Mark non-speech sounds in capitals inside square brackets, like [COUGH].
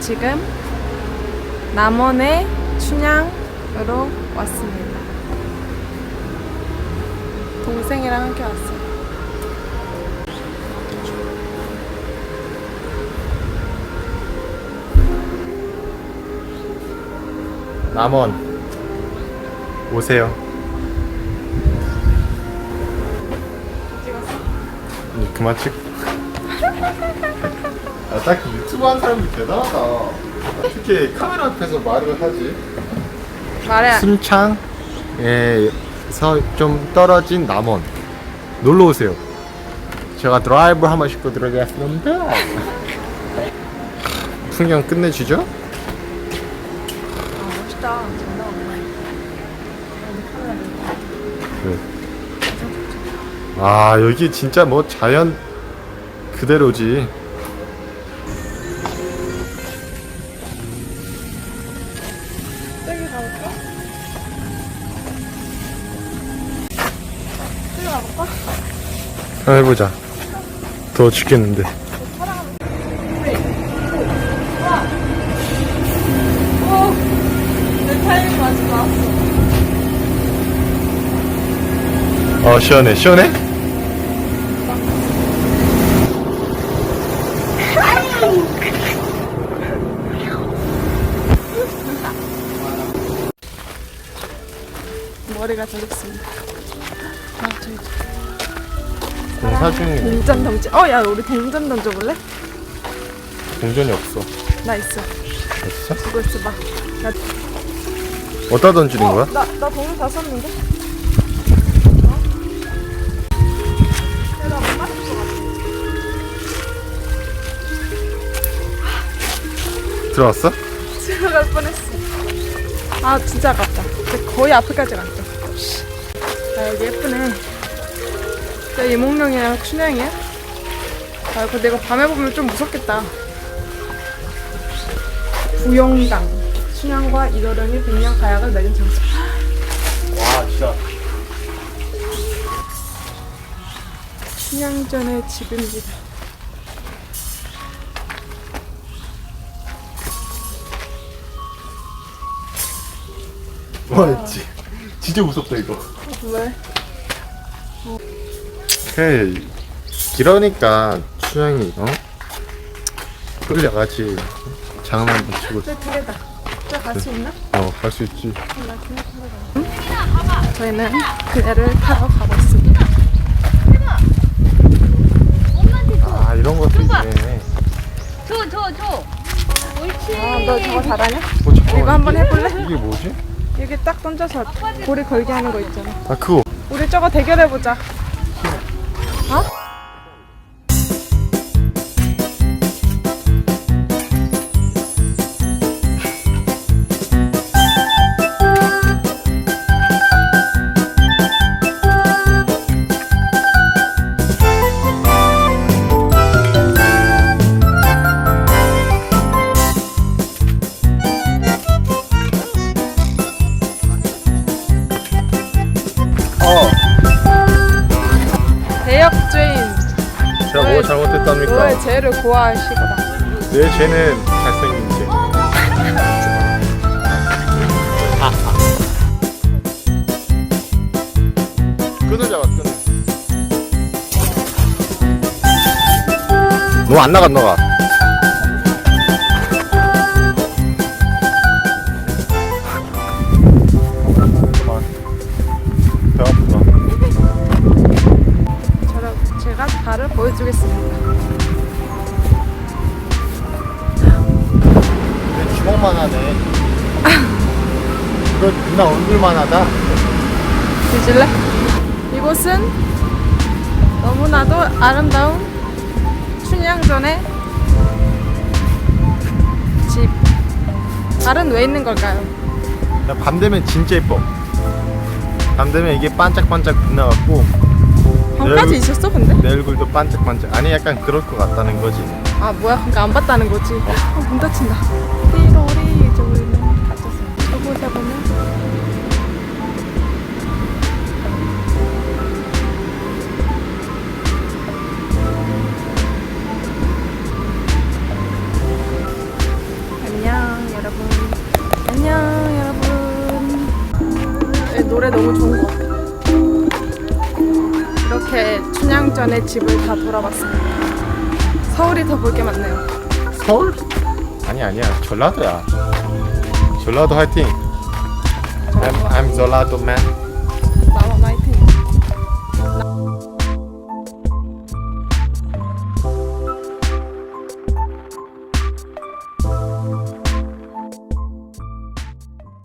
지금 남원의 춘향으로 왔습니다. 동생이랑 함께 왔어요. 남원 오세요. 음, 그만 찍. 아, 딱 유튜브 하는 사람이 대단하다. 어떻게 카메라 앞에서 말을 하지? 말해. 순창에서 좀 떨어진 남원 놀러 오세요. 제가 드라이브 한번 싣고 들어가겠습니다. [LAUGHS] 풍경 끝내주죠? 아, 멋있다. 장난. 네. 아 여기 진짜 뭐 자연 그대로지. 해보자. 더 죽겠는데. 어 시원해 시원해? 머리가 저기 있습니다. 사 중이네. 동전 던지. 어, 야, 우리 동전 던져볼래? 동전이 없어. 나 있어. 없어? 이거 있어봐. 나, 어디다 던지는 어, 거야? 나, 나 돈을 다 썼는데? 어? 야, 나못 맞을 것 같아. 들어왔어? 들어갈 뻔했어. 아, 진짜 아깝다. 근데 거의 앞에까지 갔다. 아, 여기 예쁘네. 저 이몽룡이랑 춘향이야? 아, 이거 내가 밤에 보면 좀 무섭겠다. 부영당. 춘향과 이도령이 백년 가약을 맺은 장소. 와 진짜. 춘향전의 집입니다. 와 지, 진짜 무섭다 이거. 왜? 그래 이러니까 수영이 어? 끌려가지. 장난 한번 치고 저 뒤에다. 저 갈수 있나? 어 갈 수 있지. 저희는 그녀를 타러 가고 있습니다. 아 이런 것도 있네. 줘, 줘, 줘. 옳지. 아, 너 저거 잘하냐? 어, 잠깐만, 이거 한번 이게- 해볼래? 이게 뭐지? 여기 딱 던져서 고리 걸게 하는 거 있잖아. 아 그거. 우리 저거 대결해보자. 어? 어. 너의 죄를 고하시거라. 내 죄는 잘생긴 죄. 잡아 끈을. 너안 나가. 배 아프다. 저랑 제가 발을 보여주겠습니다. 내 주먹만 하네. 이거 누나 얼굴만 하다. 뒤질래? 이곳은 너무나도 아름다운 춘향전의 집. 발은 왜 있는 걸까요? 야, 밤 되면 진짜 예뻐. 밤 되면 이게 반짝반짝 빛나갖고 밤까지 내, 있었어 근데? 내 얼굴도 반짝반짝. 아니 약간 그럴 것 같다는 거지. 아 뭐야 그러니까 안 봤다는 거지 어, 문 닫힌다 전에 안녕 여러분 안녕 여러분 네, 노래 너무 좋은 것 같아요. 이렇게 춘향전의 집을 다 돌아봤습니다. 서울이 더 볼 게 많네요. 서울? 아니 아니야. 전라도야. 전라도 화이팅. I'm, I'm 전라도 man.